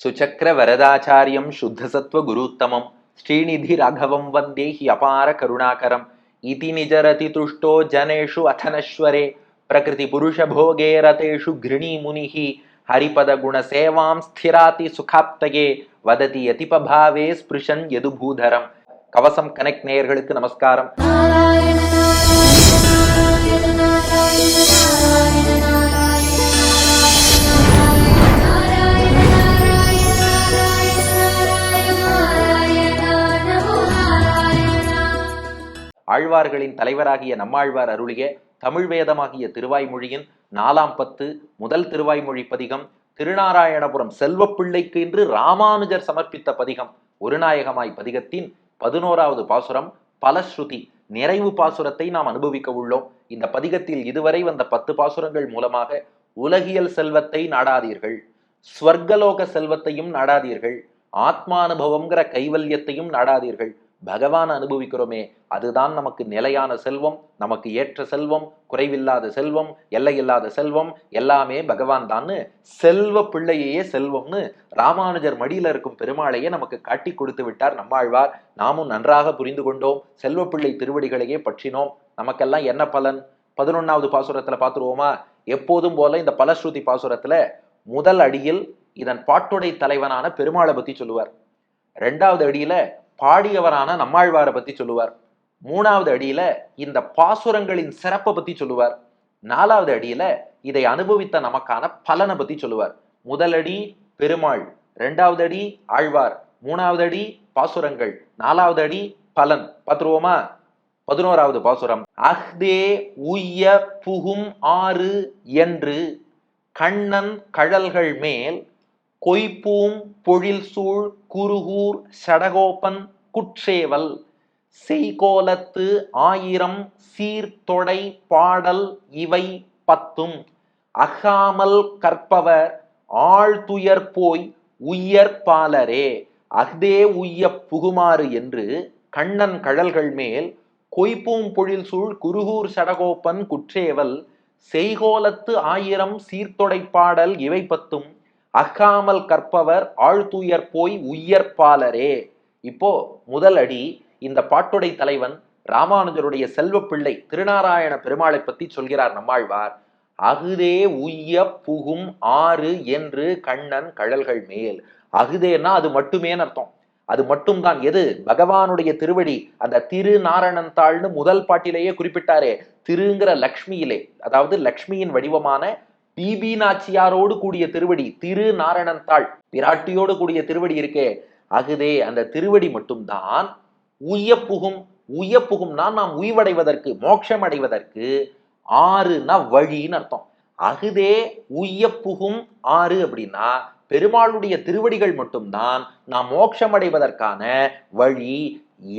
சுச்சக்கர வரதாச்சாரியம் சுத்தசத்வ குருத்தமம். ஸ்ரீநிதி ராகவம் வந்தே he அபார கருணாகரம். இதி நிஜரதி துஷ்டோ ஜனேஷு அதனஸ்வரே பிரகிருதி புருஷ போகே ரதேஷு கிருணி முனிஹி ஹரிபத குண சேவாம் ஸ்திராதி சுகாப்தகே வததி யதிபபாவே ஸ்பிருஷன் எதுபூதரம் கவசம் கனெக்ட் நேயர்களுக்கு நமஸ்காரம் ஆழ்வார்களின் தலைவராகிய நம்மாழ்வார் அருளிய தமிழ் வேதமாகிய திருவாய்மொழியின் நாலாம் பத்து முதல் திருவாய்மொழி பதிகம் திருநாராயணபுரம் செல்வப்பிள்ளைக்கு என்று ராமானுஜர் சமர்ப்பித்த பதிகம் ஒருநாயகமாய் பதிகத்தின் பதினோராவது பாசுரம் பலஸ்ருதி நிறைவு பாசுரத்தை நாம் அனுபவிக்க உள்ளோம். இந்த பதிகத்தில் இதுவரை வந்த பத்து பாசுரங்கள் மூலமாக உலகியல் செல்வத்தை நாடாதீர்கள் ஸ்வர்கலோக செல்வத்தையும் நாடாதீர்கள் ஆத்மானுபவம்ங்கிற கைவல்யத்தையும் நாடாதீர்கள் பகவான் அனுபவிக்கிறோமே அதுதான் நமக்கு நிலையான செல்வம் நமக்கு ஏற்ற செல்வம் குறைவில்லாத செல்வம் எல்லையில்லாத செல்வம் எல்லாமே பகவான் தான்னு செல்வ பிள்ளையே செல்வம்னு ராமானுஜர் மடியில இருக்கும் பெருமாளையே நமக்கு காட்டி கொடுத்து விட்டார் நம்மாழ்வார். நாமும் நன்றாக புரிந்து கொண்டோம் செல்வ பிள்ளை திருவடிகளையே பற்றினோம். நமக்கெல்லாம் என்ன பலன்? பதினொன்னாவது பாசுரத்துல பார்த்துருவோமா எப்போதும் போல இந்த பலஸ்ருதி பாசுரத்துல முதல் அடியில் இதன் பாட்டுடை தலைவனான பெருமாளை பத்தி சொல்லுவார். ரெண்டாவது அடியில பாடியவரான நம்மாழ்வாரை பத்தி சொல்லுவார். மூணாவது அடியில இந்த பாசுரங்களின் சிறப்பை பத்தி சொல்லுவார். நாலாவது அடியில இதை அனுபவித்த நமக்கான பலனை பத்தி சொல்லுவார். முதல் அடி பெருமாள் ரெண்டாவது அடி ஆழ்வார் மூணாவது அடி பாசுரங்கள் நாலாவது அடி பலன். பார்த்துருவோமா? பதினோராவது பாசுரம். அஹ்தே உய்ய புகும் ஆறு என்று கண்ணன் கழல்கள் மேல் கொய்பூம் பொழில் சூழ் குருகூர் சடகோபன் குற்றேவல் செய்கோலத்து ஆயிரம் சீர்தொடை பாடல் இவை பத்தும். அகாமல் கற்பவர் ஆழ்துயர் போய் உய்யற்பாலரே அஃதே உய்ய புகுமாறு என்று கண்ணன் கழல்கள் மேல் கொய்பூம் பொழில் சூழ் குருகூர் சடகோப்பன் குற்றேவல் செய்கோலத்து ஆயிரம் சீர்தொடை பாடல் இவை பத்தும். அகாமல் கற்பவர் ஆழ்துயர் போய் உயர்ப்பாளரே. இப்போ முதல் அடி இந்த பாட்டுடை தலைவன் ராமானுஜருடைய செல்வ பிள்ளை திருநாராயண பெருமாளை பத்தி சொல்கிறார் நம்மாழ்வார். அகுதே உய்ய புகும் ஆறு என்று கண்ணன் கழல்கள் மேல். அகுதேன்னா அது மட்டுமேன்னு அர்த்தம். அது மட்டும்தான். எது? பகவானுடைய திருவடி. அந்த திருநாரணன் தாள்னு முதல் பாட்டிலேயே குறிப்பிட்டாரே. திருங்கிற லக்ஷ்மியிலே. அதாவது லக்ஷ்மியின் வடிவமான பிபி நாச்சியாரோடு கூடிய திருவடி திரு நாரணன் தாள் பிராட்டியோடு கூடிய திருவடி இருக்கே. அகுதே அந்த திருவடி மட்டும்தான் உய்ய புகும் உய்ய புகும்னா நாம் உய்வடைவதற்கு மோட்சம் அடைவதற்கு ஆறுனா வழின்னு அர்த்தம். அகுதே உய்யப்புகும் ஆறு அப்படின்னா பெருமாளுடைய திருவடிகள் மட்டும்தான் நாம் மோட்சம் அடைவதற்கான வழி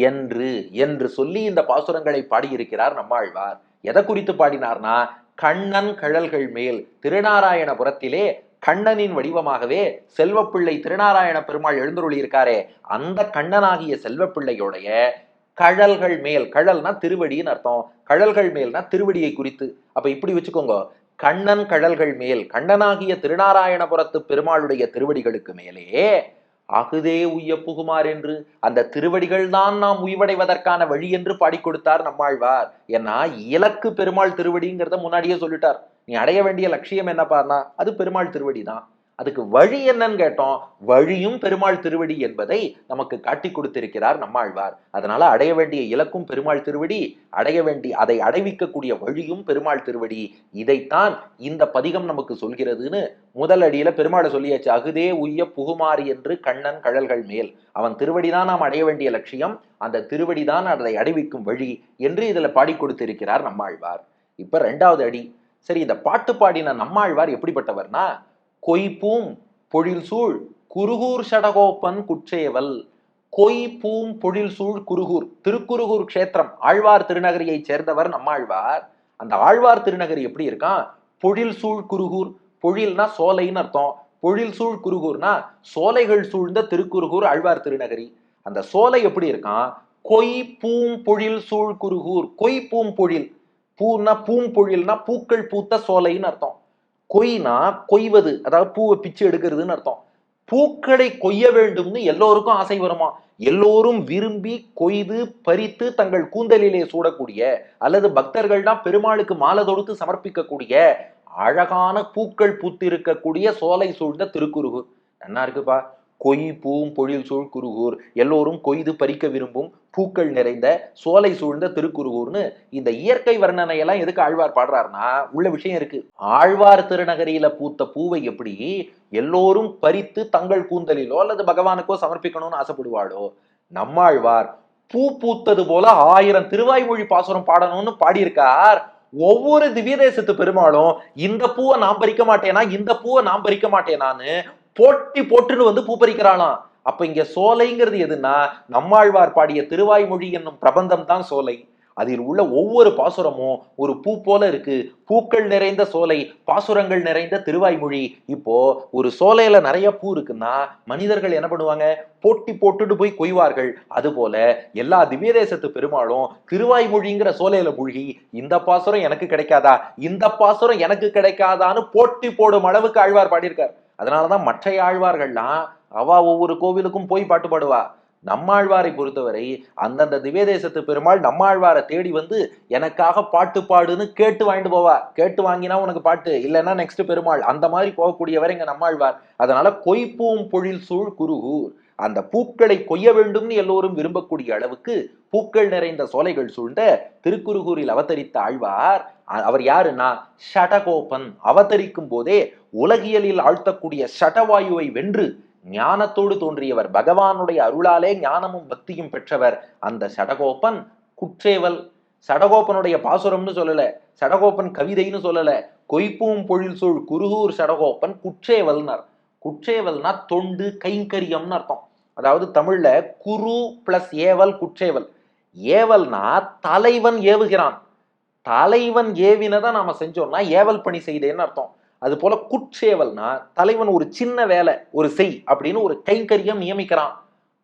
என்று என்று சொல்லி இந்த பாசுரங்களை பாடியிருக்கிறார் நம்மாழ்வார். எதை குறித்து பாடினார்னா கண்ணன் கழல்கள் மேல் திருநாராயணபுரத்திலே கண்ணனின் வடிவமாகவே செல்வப்பிள்ளை திருநாராயண பெருமாள் எழுந்தருளி இருக்காரே அந்த கண்ணனாகிய செல்வப்பிள்ளையோடைய கழல்கள் மேல் கழல்னா திருவடின்னு அர்த்தம். கழல்கள் மேல்னா திருவடியை குறித்து. அப்ப இப்படி வச்சுக்கோங்க. கண்ணன் கழல்கள் மேல் கண்ணனாகிய திருநாராயணபுரத்து பெருமாளுடைய திருவடிகளுக்கு மேலே அகுதே உய்ய புகுமார் என்று அந்த திருவடிகள் தான் நாம் உய்வடைவதற்கான வழி என்று பாடி கொடுத்தார் நம்மாழ்வார். ஏன்னா இலக்கு பெருமாள் திருவடிங்கிறத முன்னாடியே சொல்லிட்டார். நீ அடைய வேண்டிய லட்சியம் என்னப்பார்னா அது பெருமாள் திருவடி தான் அதுக்கு வழி என்னன்னு கேட்டோம். வழியும் பெருமாள் திருவடி என்பதை நமக்கு காட்டி கொடுத்திருக்கிறார் நம்மாழ்வார். அதனால அடைய வேண்டிய இலக்கும் பெருமாள் திருவடி அடைய வேண்டிய அதை அடைவிக்கக்கூடிய வழியும் பெருமாள் திருவடி. இதைத்தான் இந்த பதிகம் நமக்கு சொல்கிறதுன்னு முதல் அடியில பெருமாளை சொல்லியாச்சு அகுதே உய்ய புகுமாறு என்று கண்ணன் கழல்கள் மேல். அவன் திருவடிதான் நாம் அடைய வேண்டிய லட்சியம். அந்த திருவடிதான் அதை அடைவிக்கும் வழி என்று இதுல பாடி கொடுத்திருக்கிறார் நம்மாழ்வார். இப்ப ரெண்டாவது அடி. சரி இந்த பாட்டு பாடின நம்மாழ்வார் எப்படிப்பட்டவர்னா கொய்பூம் பொழில் சூழ் குருகூர் சடகோப்பன் குற்றேவல். கொய் பூம் பொழில் சூழ் குருகூர் திருக்குருகூர் க்ஷேத்திரம் ஆழ்வார் திருநகரியைச் சேர்ந்தவர் நம்மாழ்வார். அந்த ஆழ்வார் திருநகரி எப்படி இருக்கான் பொழில் சூழ் குருகூர் பொழில்னா சோலைன்னு அர்த்தம். பொழில் சூழ் குருகூர்னா சோலைகள் சூழ்ந்த திருக்குருகூர் ஆழ்வார் திருநகரி. அந்த சோலை எப்படி இருக்கான் கொய் பூம் பொழில் சூழ் குருகூர் கொய் பூம் பொழில் பூன்னா பூம்பொழில்னா பூக்கள் பூத்த சோலைன்னு அர்த்தம். கொய்னா கொய்வது அதாவது பூவை பிச்சு எடுக்கிறதுன்னு அர்த்தம். பூக்களை கொய்ய வேண்டும்னு எல்லோருக்கும் ஆசை வருமா? எல்லோரும் விரும்பி கொய்து பறித்து தங்கள் கூந்தலிலே சூடக்கூடிய அல்லது பக்தர்கள்னா பெருமாளுக்கு மாலை தொடுத்து சமர்ப்பிக்கக்கூடிய அழகான பூக்கள் பூத்திருக்கக்கூடிய சோலை சூழ்ந்த திருக்குறுகு நன்னா இருக்குப்பா. கொய் பூம் பொழில் சூழ் குருகூர். எல்லோரும் கொய்து பறிக்க விரும்பும் பூக்கள் நிறைந்த சோலை சூழ்ந்த திருக்குருகூர்னு இந்த இயற்கை வர்ணனையெல்லாம் எதுக்கு ஆழ்வார் பாடுறாருன்னா உள்ள விஷயம் இருக்கு. ஆழ்வார் திருநகரியில பூத்த பூவை எப்படி எல்லோரும் பறித்து தங்கள் கூந்தலிலோ அல்லது பகவானுக்கோ சமர்ப்பிக்கணும்னு ஆசைப்படுவாளோ நம்மாழ்வார் பூ பூத்தது போல ஆயிரம் திருவாய்மொழி பாசுரம் பாடணும்னு பாடியிருக்கார். ஒவ்வொரு திவ்ய தேசத்து பெருமாளும் இந்த பூவை நான் பறிக்க மாட்டேனா? இந்த பூவை நான் பறிக்க மாட்டேனான்னு போட்டி போட்டுன்னு வந்து பூ பறிக்கிறாளாம். அப்ப இங்க சோலைங்கிறது எதுன்னா நம்மாழ்வார் பாடிய திருவாய்மொழி என்னும் பிரபந்தம் தான் சோலை. அதில் உள்ள ஒவ்வொரு பாசுரமும் ஒரு பூ போல இருக்கு. பூக்கள் நிறைந்த சோலை பாசுரங்கள் நிறைந்த திருவாய்மொழி. இப்போ ஒரு சோலையில நிறைய பூ இருக்குன்னா மனிதர்கள் என்ன பண்ணுவாங்க? போட்டி போட்டுட்டு போய் கொய்வார்கள். அதுபோல எல்லா திவ்ய தேசத்து பெருமாளும் திருவாய்மொழிங்கிற சோலையில மூழ்கி இந்த பாசுரம் எனக்கு கிடைக்காதா? இந்த பாசுரம் எனக்கு கிடைக்காதான்னு போட்டி போடும் அளவுக்கு ஆழ்வார் பாடியிருக்கார். அதனாலதான் மற்ற ஆழ்வார்கள்லாம் அவா ஒவ்வொரு கோவிலுக்கும் போய் பாட்டு பாடுவா நம்மாழ்வாரை பொறுத்தவரை அந்தந்த திவேதேசத்து பெருமாள் நம்மாழ்வாரை தேடி வந்து எனக்காக பாட்டு பாடுன்னு கேட்டு வாங்கிட்டு போவா. கேட்டு வாங்கினா உனக்கு பாட்டு இல்லைன்னா நெக்ஸ்ட் பெருமாள். அந்த மாதிரி போகக்கூடியவர் எங்க நம்மாழ்வார். அதனால கொய்ப்பூம் பொழில் சூழ் குருகூர். அந்த பூக்களை கொய்ய வேண்டும்னு எல்லோரும் விரும்பக்கூடிய அளவுக்கு பூக்கள் நிறைந்த சோலைகள் சூழ்ந்த திருக்குறுகூரில் அவதரித்த ஆழ்வார் அவர் யாருன்னா ஷடகோபன். அவதரிக்கும் போதே உலகியலில் ஆழ்த்தக்கூடிய ஷடவாயுவை வென்று ஞானத்தோடு தோன்றியவர். பகவானுடைய அருளாலே ஞானமும் பக்தியும் பெற்றவர் அந்த சடகோபன். குற்றேவல் சடகோபனுடைய பாசுரம்னு சொல்லல சடகோபன் கவிதைன்னு சொல்லல கொய்ப்பூம் பொழில் சூழ் குருகூர் சடகோபன் குற்றேவல்னார். குற்றேவல்னா தொண்டு கைங்கரியம்னு அர்த்தம். அதாவது தமிழ்ல குரு பிளஸ் ஏவல் குற்றேவல். ஏவல்னா தலைவன் ஏவுகிறான். தலைவன் ஏவினதை நாம செஞ்சோம்னா ஏவல் பணி செய்தேன்னு அர்த்தம். அது போல குட்சேவல்னா தலைவன் ஒரு சின்ன வேலை ஒரு செய் அப்படின்னு ஒரு கைங்கரியம் நியமிக்கிறான்.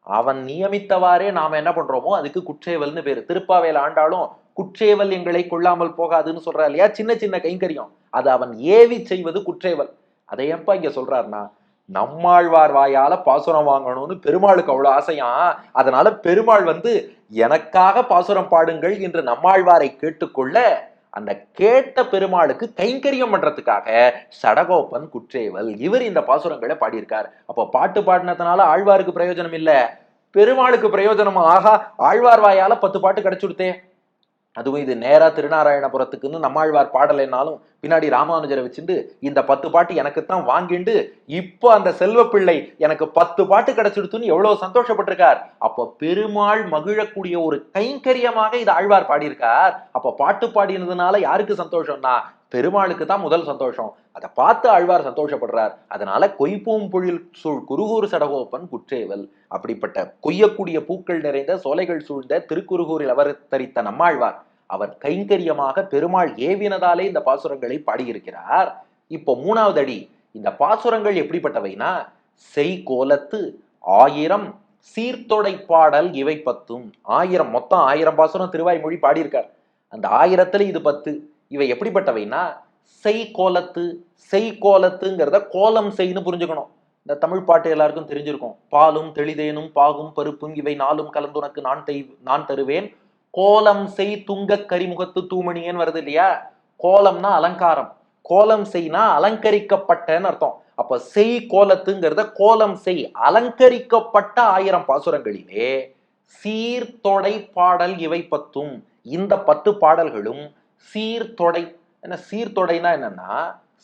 அவன் நியமித்தவாறே நாம என்ன பண்றோமோ அதுக்கு குற்றேவல்னு பேரு. திருப்பாவேல ஆண்டாலும் குற்றேவல் எங்களை கொள்ளாமல் போகாதுன்னு சொல்றா இல்லையா? சின்ன சின்ன கைங்கரியம். அது அவன் ஏவி செய்வது குற்றேவல் அதை ஏன்பா இங்க சொல்றாருன்னா நம்மாழ்வார் வாயால பாசுரம் வாங்கணும்னு பெருமாளுக்கு அவ்வளவு ஆசையா? அதனால பெருமாள் வந்து எனக்காக பாசுரம் பாடுங்கள் என்று நம்மாழ்வாரை கேட்டுக்கொள்ள அந்த கேட்ட பெருமாளுக்கு கைங்கரியம் பண்றதுக்காக சடகோபன் குற்றேவல் இவர் இந்த பாசுரங்களை பாடியிருக்கார். அப்போ பாட்டு பாடினதுனால ஆழ்வாருக்கு பிரயோஜனம் இல்ல. பெருமாளுக்கு பிரயோஜனம்? ஆகா ஆழ்வார் வாயால பத்து பாட்டு கிடைச்சுடுத்தே அதுவும் இது நேராக திருநாராயணபுரத்துக்குன்னு நம்மாழ்வார் பாடலைனாலும் பின்னாடி ராமானுஜரை வச்சுட்டு இந்த பத்து பாட்டு எனக்குத்தான் வாங்கிண்டு இப்போ அந்த செல்வப்பிள்ளை எனக்கு பத்து பாட்டு கிடைச்சிடுத்துன்னு எவ்வளோ சந்தோஷப்பட்டிருக்கார். அப்போ பெருமாள் மகிழக்கூடிய ஒரு கைங்கரியமாக இது ஆழ்வார் பாடியிருக்கார். அப்போ பாட்டு பாடினதுனால யாருக்கு சந்தோஷம்னா பெருமாளுக்கு தான் முதல் சந்தோஷம். அதை பார்த்து ஆழ்வார் சந்தோஷப்படுறார். அதனால கொய்ப்பூம் பொழில் சூழ் குருகூர் சடகோப்பன் குற்றேவல் அப்படிப்பட்ட கொய்யக்கூடிய பூக்கள் நிறைந்த சோலைகள் சூழ்ந்த திருக்குறுகூரில் அவதரித்த நம்மாழ்வார். அவர் கைங்கரியமாக பெருமாள் ஏவினதாலே இந்த பாசுரங்களை பாடியிருக்கிறார். இப்போ மூணாவது அடி இந்த பாசுரங்கள் எப்படிப்பட்டவைனா செய் கோலத்து ஆயிரம் சீர்தொடை பாடல் இவை பத்தும். ஆயிரம் மொத்தம் ஆயிரம் பாசுரம் திருவாய்மொழி பாடியிருக்கார். அந்த ஆயிரத்துல இது பத்து. இவை எப்படிப்பட்டவைனா செய் கோலத்து செய் கோலத்துங்கிறத கோலம் செய்ன்னு புரிஞ்சுக்கணும். இந்த தமிழ் பாட்டு எல்லாருக்கும் தெரிஞ்சிருக்கும். பாலும் தெளிதேனும் பாகும் பருப்பும் இவை நாளும் கலந்துனக்கு நான் தெய் நான் தருவேன். கோலம் செய் துங்க கரிமுகத்து தூமணியன்னு வருது இல்லையா? கோலம்னா அலங்காரம். கோலம் செய்னா அலங்கரிக்கப்பட்டன்னு அர்த்தம். அப்ப செய் கோலத்துங்கிறத கோலம் செய். அலங்கரிக்கப்பட்ட ஆயிரம் பாசுரங்களிலே சீர்தொடை பாடல் இவை பத்தும். இந்த பத்து பாடல்களும் சீர்தொடை என்ன சீர்தொடைனா என்னன்னா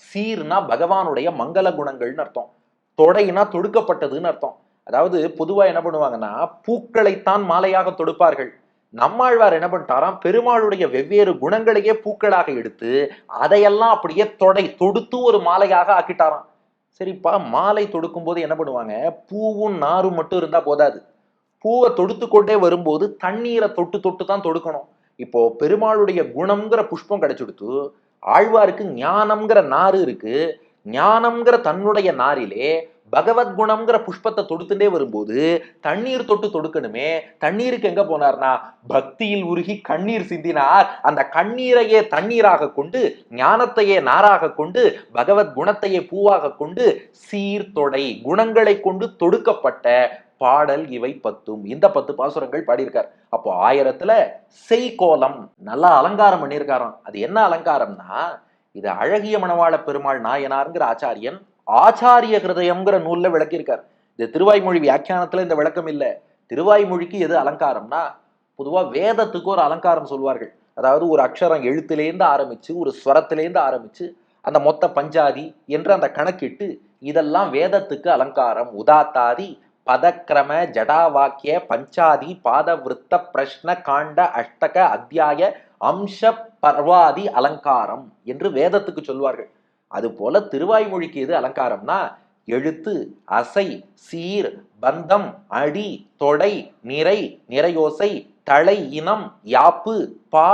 சீர்னா பகவானுடைய மங்கள குணங்கள்னு அர்த்தம். தொடைனா தொடுக்கப்பட்டதுன்னு அர்த்தம். அதாவது பொதுவா என்ன பண்ணுவாங்கன்னா பூக்களைத்தான் மாலையாக தொடுப்பார்கள். நம்மாழ்வார் என்ன பண்ணிட்டாராம்? பெருமாளுடைய வெவ்வேறு குணங்களையே பூக்களாக எடுத்து அதையெல்லாம் அப்படியே தொடை தொடுத்து ஒரு மாலையாக ஆக்கிட்டாராம். சரிப்பா மாலை தொடுக்கும் போது என்ன பண்ணுவாங்க? பூவும் நாரும் மட்டும் இருந்தா போதாது. பூவை தொடுத்து கொண்டே வரும்போது தண்ணீரை தொட்டு தொட்டு தான் தொடுக்கணும். இப்போ பெருமாளுடைய குணம்ங்கிற புஷ்பம் கிடைச்சுடுத்து ஆழ்வாருக்கு ஞானம்ங்கிற நாறு இருக்கு. ஞானம்ங்கிற தன்னுடைய நாரிலே பகவத் குணம்ங்கிற புஷ்பத்தை தொடுத்துட்டே வரும்போது தண்ணீர் தொட்டு தொடுக்கணுமே தண்ணீருக்கு எங்க போனார்னா பக்தியில் உருகி கண்ணீர் சிந்தினார். அந்த கண்ணீரையே தண்ணீராக கொண்டு ஞானத்தையே நாராக கொண்டு பகவத் குணத்தையே பூவாக கொண்டு சீர்தொடை குணங்களை கொண்டு தொடுக்கப்பட்ட பாடல் இவை பத்தும். இந்த பத்து பாசுரங்கள் பாடியிருக்கார். அப்போ ஆயிரத்துல செய்கோலம் நல்லா அலங்காரம் பண்ணியிருக்காராம். அது என்ன அலங்காரம்னா இது அழகிய மணவாள பெருமாள் நாயனாருங்கிற ஆச்சாரியன் ஆச்சாரிய ஹிருதயம்ங்கிற நூல்ல விளக்கியிருக்கார். இது திருவாய்மொழி வியாக்கியானத்துல இந்த விளக்கம் இல்லை. திருவாய்மொழிக்கு எது அலங்காரம்னா பொதுவாக வேதத்துக்கு ஒரு அலங்காரம் சொல்வார்கள். அதாவது ஒரு அக்ஷரம் எழுத்துலேருந்து ஆரம்பிச்சு ஒரு ஸ்வரத்திலேருந்து ஆரம்பிச்சு அந்த மொத்த பஞ்சாதி என்று அந்த கணக்கிட்டு இதெல்லாம் வேதத்துக்கு அலங்காரம். உதாத்தாதி பதக்கிரம ஜடாவாக்கிய பஞ்சாதி பாதவிருத்த பிரஷ்ன காண்ட அஷ்டக அத்தியாய அம்ச பர்வாதி அலங்காரம் என்று வேதத்துக்கு சொல்வார்கள். அதுபோல திருவாய்மொழிக்கு எது அலங்காரம்னா எழுத்து அசை சீர் பந்தம் அடி தொடை நிறை நிறையோசை தலை இனம் யாப்பு பா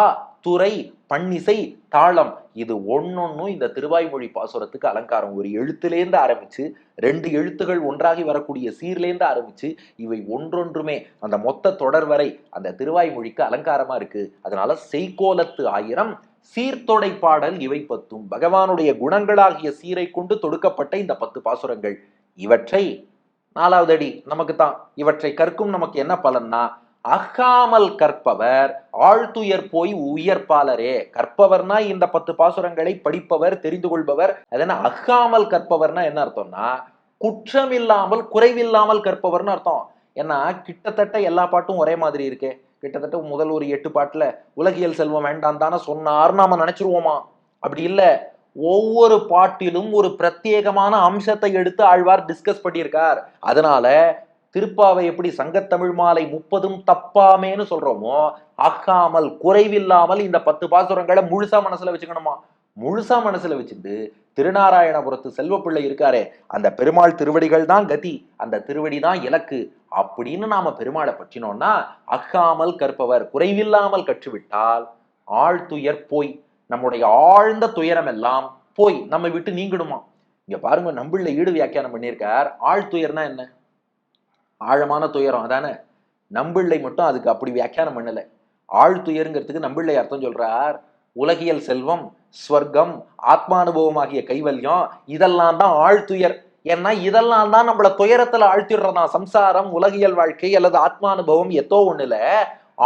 துறை பன்னிசை தாளம். இது ஒன்னொன்னும் இந்த திருவாய்மொழி பாசுரத்துக்கு அலங்காரம். ஒரு எழுத்துலேருந்து ஆரம்பிச்சு ரெண்டு எழுத்துகள் ஒன்றாகி வரக்கூடிய சீர்லேருந்து ஆரம்பிச்சு இவை ஒன்றொன்றுமே அந்த மொத்த தொடர் வரை அந்த திருவாய்மொழிக்கு அலங்காரமா இருக்கு. அதனால செய்கோலத்து ஆயிரம் சீர்தொடை பாடல் இவை பத்தும். பகவானுடைய குணங்களாகிய சீரை கொண்டு தொடுக்கப்பட்ட இந்த பத்து பாசுரங்கள். இவற்றை நாலாவது அடி நமக்கு தான் இவற்றை கற்கும் நமக்கு என்ன பலன்னா அகாமல் கற்பவர் ஆழ்துயர் போய் உயர்ப்பாளரே கற்பவர்னா இந்த பத்து பாசுரங்களை படிப்பவர் தெரிந்து கொள்பவர். அதென்ன அகாமல் கற்பவர்னா என்ன அர்த்தம்னா குற்றமில்லாமல் குறைவில்லாமல் கற்பவர்னு அர்த்தம். ஏன்னா கிட்டத்தட்ட எல்லா பாட்டும் ஒரே மாதிரி இருக்கே. கிட்டத்தட்ட முதல் ஒரு எட்டு பாட்டில் உலகியல் செல்வம் வேண்டாம் தானே சொன்னார் நாம நினைச்சிருவோமா? அப்படி இல்லை. ஒவ்வொரு பாட்டிலும் ஒரு பிரத்யேகமான அம்சத்தை எடுத்து ஆழ்வார் டிஸ்கஸ் பண்ணியிருக்கார். அதனால திருப்பாவை எப்படி சங்கத்தமிழ் மாலை முப்பதும் தப்பாமேன்னு சொல்றோமோ அக்காமல் குறைவில்லாமல் இந்த பத்து பாசுரங்களை முழுசா மனசுல வச்சுக்கணுமா? முழுசா மனசுல வச்சுட்டு திருநாராயணபுரத்து செல்வப்பிள்ளை இருக்காரே அந்த பெருமாள் திருவடிகள் தான் கதி அந்த திருவடி தான் இலக்கு அப்படின்னு நாம பெருமாளை பற்றினோம்னா அக்காமல் கற்பவர் குறைவில்லாமல் கற்றுவிட்டால் ஆழ்துயர் போய் நம்முடைய ஆழ்ந்த துயரம் எல்லாம் போய் நம்ம விட்டு நீங்கிடுமா? இங்க பாருங்க நம்பிள்ள ஈடு வியாக்கியானம் பண்ணியிருக்கார். ஆழ்துயர்னா என்ன? ஆழமான துயரம் அதானே? நம்பிள்ளை மட்டும் அதுக்கு அப்படி வியாக்கியானம் பண்ணலை. ஆழ்துயருங்கிறதுக்கு நம்பிள்ளை அர்த்தம் சொல்றார். உலகியல் செல்வம் ஸ்வர்க்கம் ஆத்மானுபவமாகிய கைவல்யம் இதெல்லாம் தான் ஆழ்துயர். ஏன்னா இதெல்லாம் தான் நம்மள துயரத்துல ஆழ்த்திடுறதா? சம்சாரம் உலகியல் வாழ்க்கை அல்லது ஆத்மானுபவம் எத்தோ ஒண்ணுல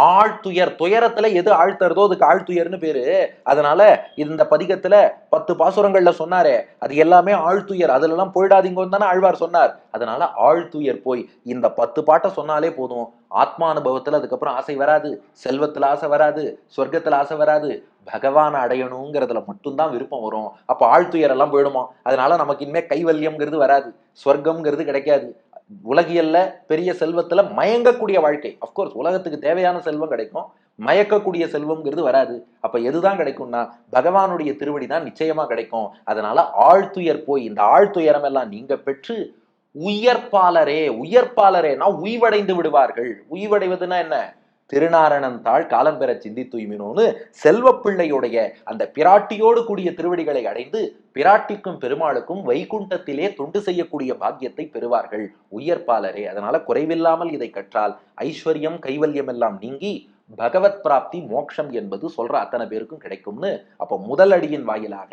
ஆழ்துயர். துயரத்துல எது ஆழ்த்துறதோ அதுக்கு ஆழ்துயர்னு பேரு. அதனால இந்த பதிகத்துல பத்து பாசுரங்கள்ல சொன்னாரே அது எல்லாமே ஆழ்துயர். அதுல எல்லாம் போயிடாதீங்கன்னு தானே ஆழ்வார் சொன்னார். அதனால ஆழ்துயர் போய் இந்த பத்து பாட்டை சொன்னாலே போதும். ஆத்மானுபவத்துல அதுக்கப்புறம் ஆசை வராது செல்வத்தில் ஆசை வராது சொர்க்கத்தில் ஆசை வராது. பகவான் அடையணுங்கிறதுல மட்டும்தான் விருப்பம் வரும். அப்போ ஆழ்த்துயரெல்லாம் போயிடுமா? அதனால நமக்கு இனிமே கைவல்யம்ங்கிறது வராது. சொர்க்கம்ங்கிறது கிடைக்காது. உலகியல்ல பெரிய செல்வத்தில் மயங்கக்கூடிய வாழ்க்கை. அஃப்கோர்ஸ் உலகத்துக்கு தேவையான செல்வம் கிடைக்கும். மயக்கக்கூடிய செல்வம்ங்கிறது வராது. அப்ப எதுதான் கிடைக்கும்னா பகவானுடைய திருவடி தான் நிச்சயமா கிடைக்கும். அதனால ஆழ்துயர் போய் இந்த ஆழ்த்துயரம் எல்லாம் நீங்க பெற்று உயர்ப்பாளரே உயர்ப்பாளரேனா உய்வடைந்து விடுவார்கள். உய்வடைவதுன்னா என்ன? திருநாரணன் தாள் காலம் பெற சிந்தி தூய்மினோன்னு செல்வப்பிள்ளையுடைய அந்த பிராட்டியோடு கூடிய திருவடிகளை அடைந்து பிராட்டிக்கும் பெருமாளுக்கும் வைகுண்டத்திலே தொண்டு செய்யக்கூடிய பாக்கியத்தை பெறுவார்கள். உயர்ப்பாளரே அதனால குறைவில்லாமல் இதை கற்றால் ஐஸ்வர்யம் கைவல்யம் எல்லாம் நீங்கி பகவத் பிராப்தி மோட்சம் என்பது சொல்ற அத்தனை பேருக்கும் கிடைக்கும்னு அப்ப முதல் அடியின் வாயிலாக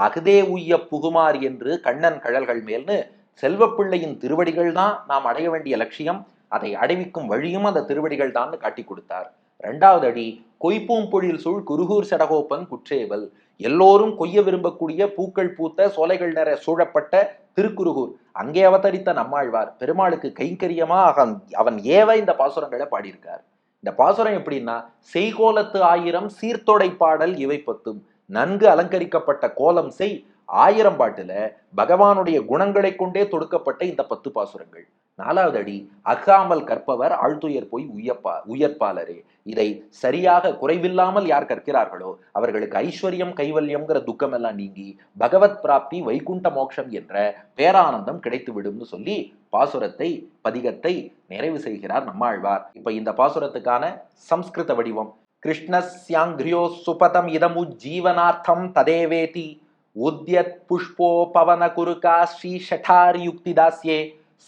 அகதே உய்ய புகுமார் என்று கண்ணன் கழல்கள் மேல்னு செல்வப்பிள்ளையின் திருவடிகள் தான் நாம் அடைய வேண்டிய லட்சியம். அதை அடைவிக்கும் வழியும் அந்த திருவடிகள் தான் காட்டி கொடுத்தார். ரெண்டாவது அடி கொய்ப்பூம் பொழில் சூழ் குருகூர் சடகோப்பன் குற்றேவல். எல்லோரும் கொய்ய விரும்பக்கூடிய பூக்கள் பூத்த சோலைகள் நிற சூழப்பட்ட திருக்குருகூர். அங்கே அவதரித்த நம்மாழ்வார் பெருமாளுக்கு கைங்கரியமா அவன் அவன் ஏவ இந்த பாசுரங்களை பாடியிருக்கார். இந்த பாசுரம் எப்படின்னா செய்கோலத்து ஆயிரம் சீர்தொடை பாடல் இவை பத்தும் நன்கு அலங்கரிக்கப்பட்ட கோலம் செய் ஆயிரம் பாட்டுல பகவானுடைய குணங்களை கொண்டே தொடுக்கப்பட்ட இந்த பத்து பாசுரங்கள். நாலாவது அடி அகாமல் கற்பவர் ஆழ்துயர் போய் உயப்பா உயர்ப்பாளரே. இதை சரியாக குறைவில்லாமல் யார் கற்கிறார்களோ அவர்களுக்கு ஐஸ்வர்யம் கைவல்யம்ங்கிற துக்கம் எல்லாம் நீங்கி பகவத் பிராப்தி வைகுண்ட மோட்சம் என்ற பேரானந்தம் கிடைத்து விடும்னு சொல்லி பாசுரத்தை பதிகத்தை நிறைவு செய்கிறார் நம்மாழ்வார். இப்ப இந்த பாசுரத்துக்கான சம்ஸ்கிருத வடிவம். கிருஷ்ணஸ்யாங்கிரியோ சுபதம் இதமு ஜீவனார்த்தம் ததேவேதி. உத்யத் புஷ்போ பவன குருகா ஸ்ரீ ஷட்டாரி யுக்தி தாஸ்யே.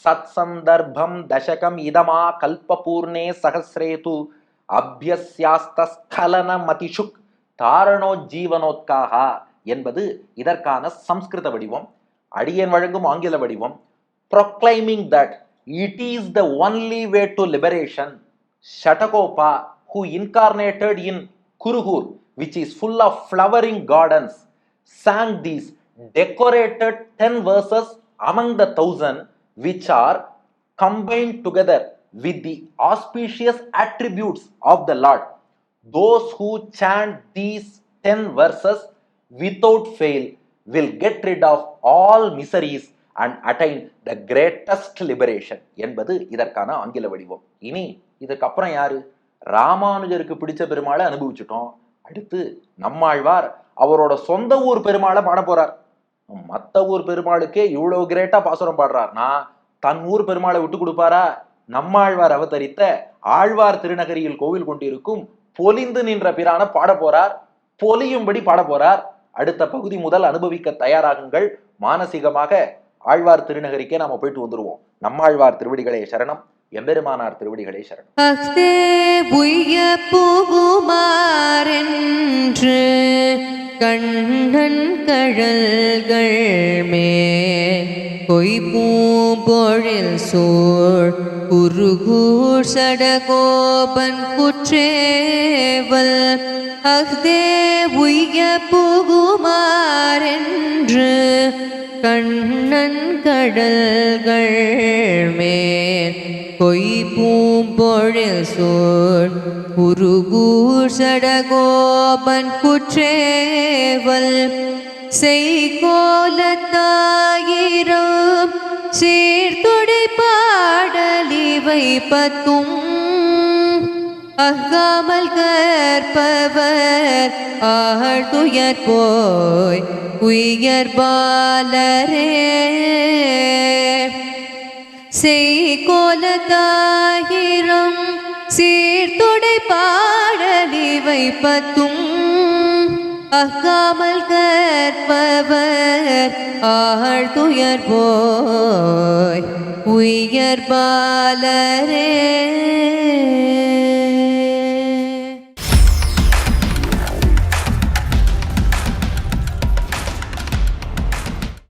சத் சந்தர்ப்பம் தசகம் இதமா கல்பபூர்ணே சகசிரேது அபியஸ்யாஸ்தஸ்கலன மதிஷுக் தாரணோ ஜீவனோத்காகா என்பது இதற்கான சம்ஸ்கிருத வடிவம் அடியன் வழங்கும் ஆங்கில வடிவம். Proclaiming that it is the only way to liberation Shatakopa who incarnated in Kurugur which is full of flowering gardens sang these decorated 10 verses among the thousand, which are combined together with the auspicious attributes of the Lord. Those who chant these 10 verses without fail will get rid of all miseries and attain the greatest liberation என்பது இதற்கான ஆங்கில வடிவம் இனி இதுக்கப்புறம் யாரு ராமானுஜருக்கு பிடிச்ச பெருமாளை அனுபவிச்சுட்டோம் அடுத்து நம்மாழ்வார் அவரோட சொந்த ஊர் பெருமாளை பாட போறார். மத்த ஊர் பெருமாளுக்கே இவ்வளவு கிரேட்டா பாசுரம் பாடுறார்னா தன் ஊர் பெருமாளை விட்டு கொடுப்பாரா? நம்மாழ்வார் அவதரித்த ஆழ்வார் திருநகரியில் கோவில் கொண்டிருக்கும் பொலிந்து நின்ற பிரான பாட போறார். பொலியும்படி பாட போறார். அடுத்த பகுதி முதல் அனுபவிக்க தயாராகுங்கள். மானசீகமாக ஆழ்வார் திருநகரிக்கே நாம போயிட்டு வந்துருவோம். நம்மாழ்வார் திருவடிகளே சரணம். எம்பெருமானார் திருவடிகளே சரணம். அஃதே உய்ய புகுமாறென்று கண்ணன் கழல்கள் மேல் பொய் பூம்பொழில் சூழ் குருகூர் சடகோபன் குற்றேவல். அஃதே உய்ய புகுமாறென்று கண்ணன் கடல்கள் மேல் கொய் பூம்பொழில் சூழ் உருகூர் சடகோபன் குற்றேவல் செய்கோலத்தாயிரம் சீர்துடை பாடலிவை பத்தும் அகாமல் கற்பவர் ஆழ்துயர் போய் உயர் பாலரே. செய்கோலதாயிரம் சீர்துடை பாடலிவை பத்தும். அகாமல் கற்பவர் ஆழ்துயர் போய் உயர் பாலரே.